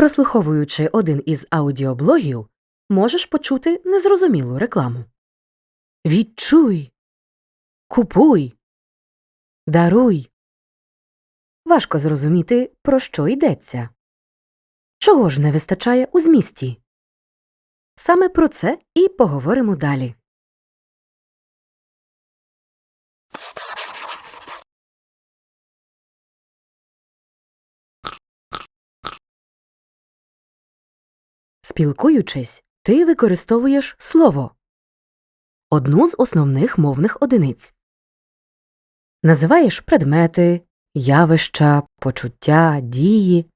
Прослуховуючи один із аудіоблогів, можеш почути незрозумілу рекламу. Відчуй, купуй, даруй. Важко зрозуміти, про що йдеться. Чого ж не вистачає у змісті? Саме про це і поговоримо далі. Спілкуючись, ти використовуєш слово одну з основних мовних одиниць. Називаєш предмети, явища, почуття, дії.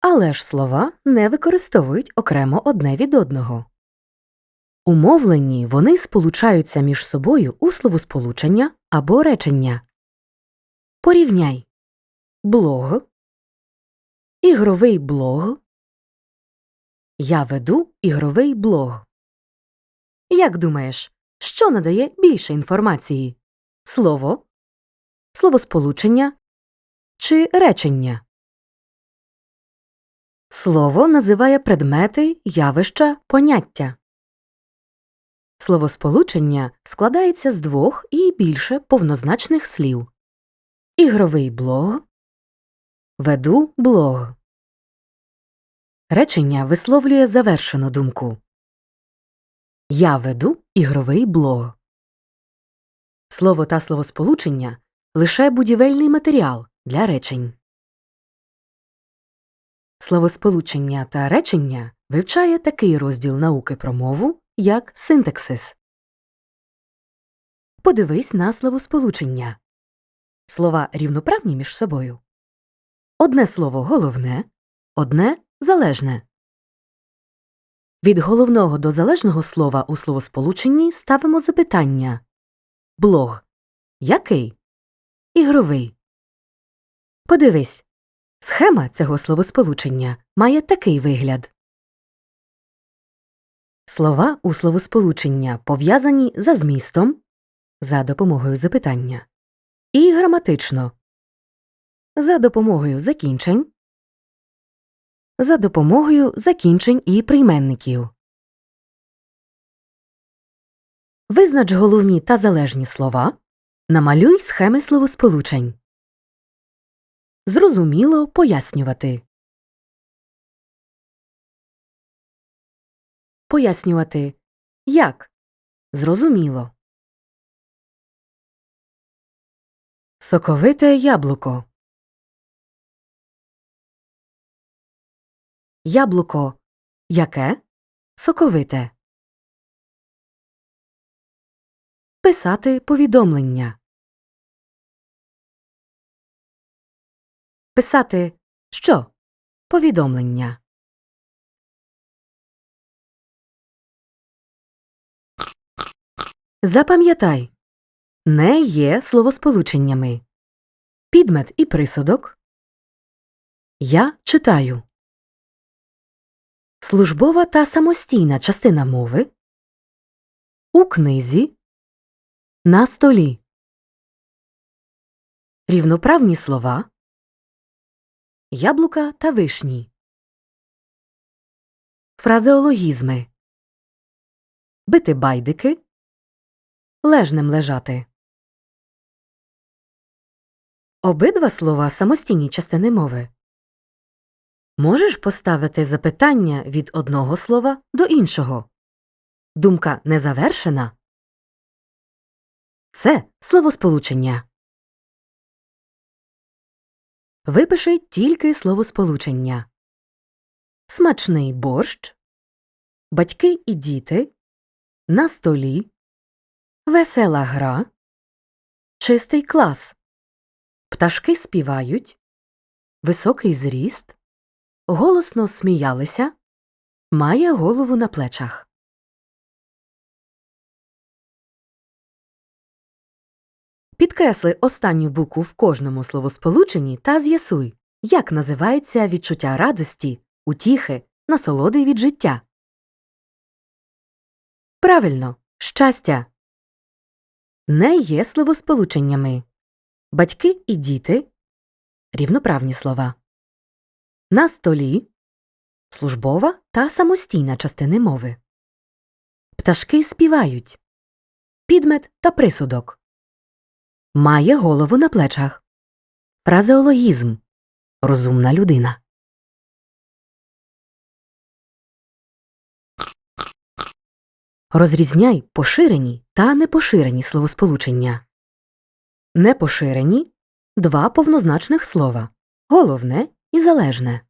Але ж слова не використовують окремо одне від одного. У мовленні вони сполучаються між собою у словосполучення або речення. Порівняй блог, ігровий блог. Я веду ігровий блог. Як думаєш, що надає більше інформації? Слово, словосполучення чи речення? Слово називає предмети, явища, поняття. Словосполучення складається з двох і більше повнозначних слів. Ігровий блог, веду блог. Речення висловлює завершену думку. Я веду ігровий блог. Слово та словосполучення лише будівельний матеріал для речень. Словосполучення та речення вивчає такий розділ науки про мову, як синтаксис. Подивись на словосполучення. Слова рівноправні між собою. Одне слово головне, одне залежне. Від головного до залежного слова у словосполученні ставимо запитання блог який? Ігровий. Подивись. Схема цього словосполучення має такий вигляд. Слова у словосполучення пов'язані за змістом за допомогою запитання і граматично за допомогою закінчень за допомогою закінчень і прийменників. Визнач головні та залежні слова. Намалюй схеми словосполучень. Зрозуміло пояснювати. Пояснювати. Як? Зрозуміло. Соковите яблуко. Яблуко. Яке? Соковите. Писати повідомлення. Писати що? Повідомлення. Запам'ятай. Не є словосполученнями. Підмет і присудок. Я читаю. Службова та самостійна частина мови. У книзі. На столі. Рівноправні слова. Яблука та вишні. Фразеологізми. Бити байдики. Лежнем лежати. Обидва слова самостійні частини мови. Можеш поставити запитання від одного слова до іншого. Думка не завершена. Це словосполучення. Випиши тільки словосполучення. Смачний борщ. Батьки і діти. На столі. Весела гра. Чистий клас. Пташки співають. Високий зріст. Голосно сміялися. Має голову на плечах. Підкресли останню букву в кожному словосполученні та з'ясуй, як називається відчуття радості, утіхи, насолоди від життя. Правильно, щастя. Не є словосполученнями. Батьки і діти рівноправні слова. На столі, службова та самостійна частини мови. Пташки співають. Підмет та присудок. Має голову на плечах. Фразеологізм. Розумна людина. Розрізняй поширені та непоширені словосполучення. Непоширені два повнозначних слова головне і залежне.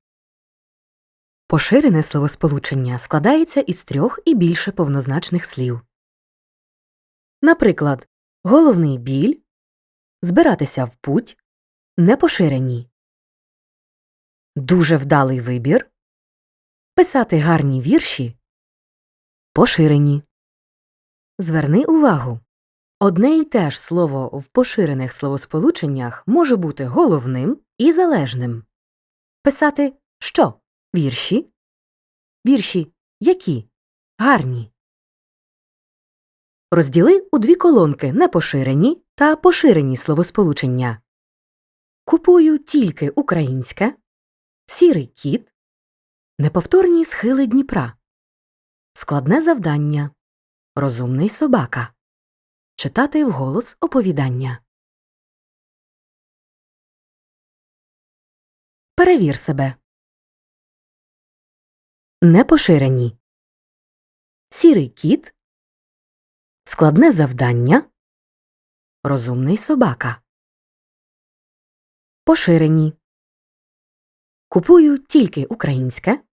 Поширене словосполучення складається із трьох і більше повнозначних слів. Наприклад, головний біль, збиратися в путь, непоширені. Дуже вдалий вибір, писати гарні вірші, поширені. Зверни увагу. Одне й те ж слово в поширених словосполученнях може бути головним і залежним. Писати що? Вірші? Вірші які? Гарні. Розділи у дві колонки непоширені та поширені словосполучення. Купую тільки українське, сірий кіт, неповторні схили Дніпра, складне завдання, розумний собака. Читати вголос оповідання. Перевір себе. Непоширені. Сірий кіт. Складне завдання. Розумний собака. Поширені. Купую тільки українське.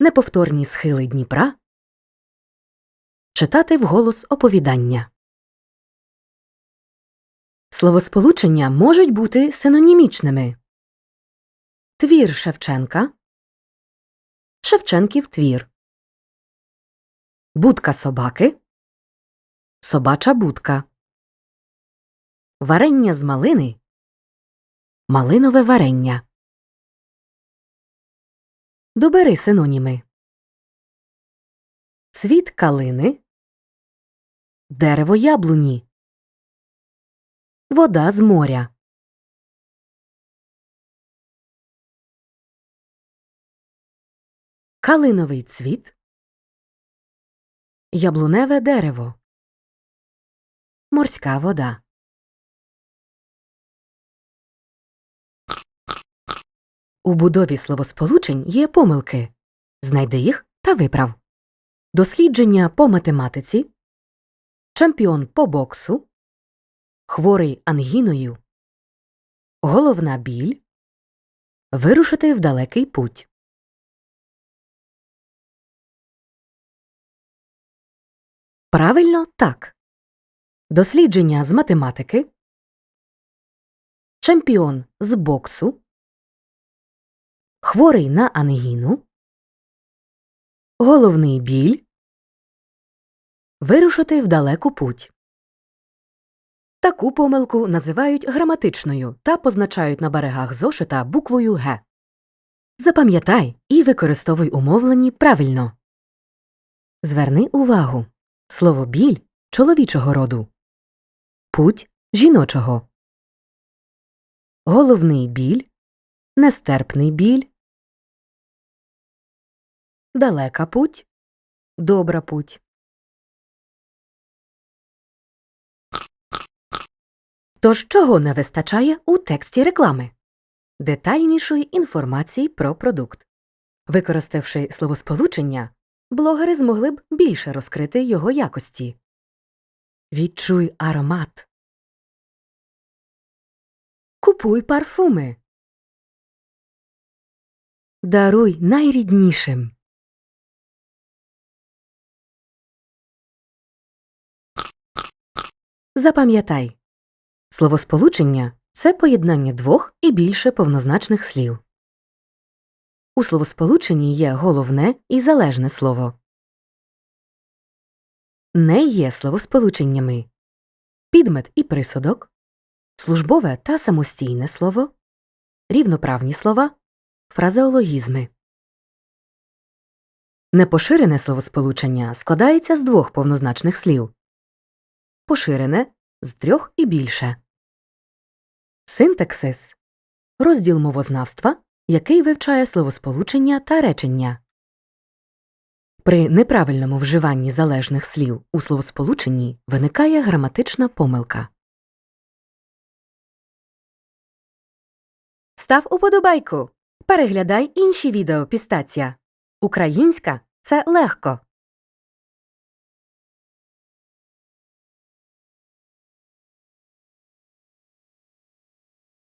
Неповторні схили Дніпра. Читати вголос оповідання. Словосполучення можуть бути синонімічними. Твір Шевченка. Шевченків твір. Будка собаки. Собача будка. Варення з малини. Малинове варення. Добери синоніми. Цвіт калини. Дерево яблуні. Вода з моря. Калиновий цвіт. Яблуневе дерево. Морська вода. У будові словосполучень є помилки. Знайди їх та виправ. Дослідження по математиці. Чемпіон по боксу. Хворий ангіною. Головна біль. Вирушити в далекий путь. Правильно так. Дослідження з математики. Чемпіон з боксу. Хворий на ангіну. Головний біль. Вирушити в далеку путь. Таку помилку називають граматичною та позначають на берегах зошита буквою Г. Запам'ятай і використовуй умовлені правильно. Зверни увагу. Слово біль чоловічого роду. Путь жіночого. Головний біль. Нестерпний біль. Далека путь. Добра путь. Тож чого не вистачає у тексті реклами? Детальнішої інформації про продукт. Використавши словосполучення, блогери змогли б більше розкрити його якості. Відчуй аромат. Купуй парфуми. Даруй найріднішим. Запам'ятай. Словосполучення це поєднання двох і більше повнозначних слів. У словосполученні є головне і залежне слово. Не є словосполученнями підмет і присудок, службове та самостійне слово, рівноправні слова, фразеологізми. Непоширене словосполучення складається з двох повнозначних слів поширене з трьох і більше. Синтаксис розділ мовознавства, який вивчає словосполучення та речення. При неправильному вживанні залежних слів у словосполученні виникає граматична помилка. Став уподобайку. Переглядай інші відео Пістація. Українська це легко.